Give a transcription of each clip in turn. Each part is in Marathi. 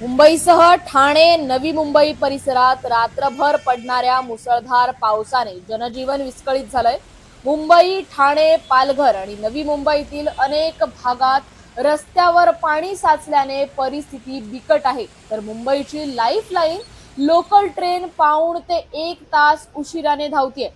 मुंबईसह ठाणे नवी मुंबई परिसरात रात्रभर पडणाऱ्या मुसळधार पावसाने जनजीवन विस्कळीत झालंय. मुंबई ठाणे पालघर आणि नवी मुंबईतील अनेक भागात रस्त्यावर पाणी साचल्याने परिस्थिती बिकट आहे. तर मुंबईची लाईफ लाईन लोकल ट्रेन पाऊण ते एक तास उशिराने धावतीये.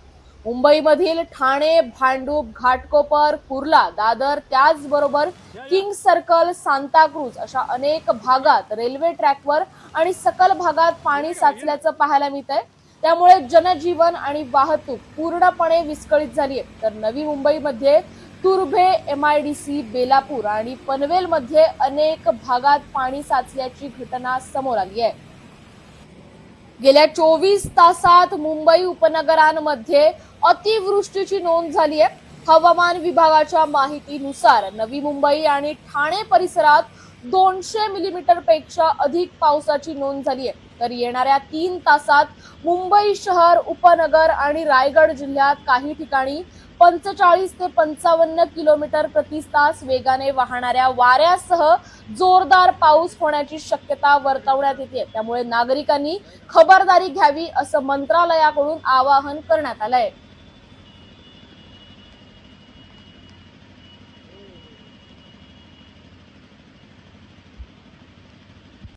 मुंबईमधील ठाणे भांडूप घाटकोपर कुर्ला दादर त्याचबरोबर किंग सर्कल सांताक्रूज अशा अनेक भागात रेल्वे ट्रॅकवर आणि सकल भागात पाणी साचल्याचं पाहायला मिळत आहे त्यामुळे जनजीवन आणि वाहतूक पूर्णपणे विस्कळीत झाली आहे तर नवी मुंबईमध्ये Turbhe M I D C Belapur आणि पनवेलमध्ये अनेक भागात पाणी साचल्याची घटना समोर आली आहे. गेल्या चोवीस तासात मुंबई उपनगरांमध्ये अतिवृष्टीची नोंद झाली आहे. हवामान विभागाच्या माहितीनुसार नवी मुंबई आणि ठाणे परिसरात दोनशे मिलीमीटरपेक्षा अधिक पावसाची नोंद झाली आहे. तर येणाऱ्या तीन तासात मुंबई शहर उपनगर आणि रायगड जिल्ह्यात काही ठिकाणी पंचेचाळीस ते पंचावन्न किलोमीटर प्रति तास वेगाने वाहणाऱ्या वाऱ्यासह जोरदार पाऊस होण्याची शक्यता वर्तवण्यात येते. त्यामुळे नागरिकांनी खबरदारी घ्यावी असं मंत्रालयाकडून आवाहन करण्यात आलंय.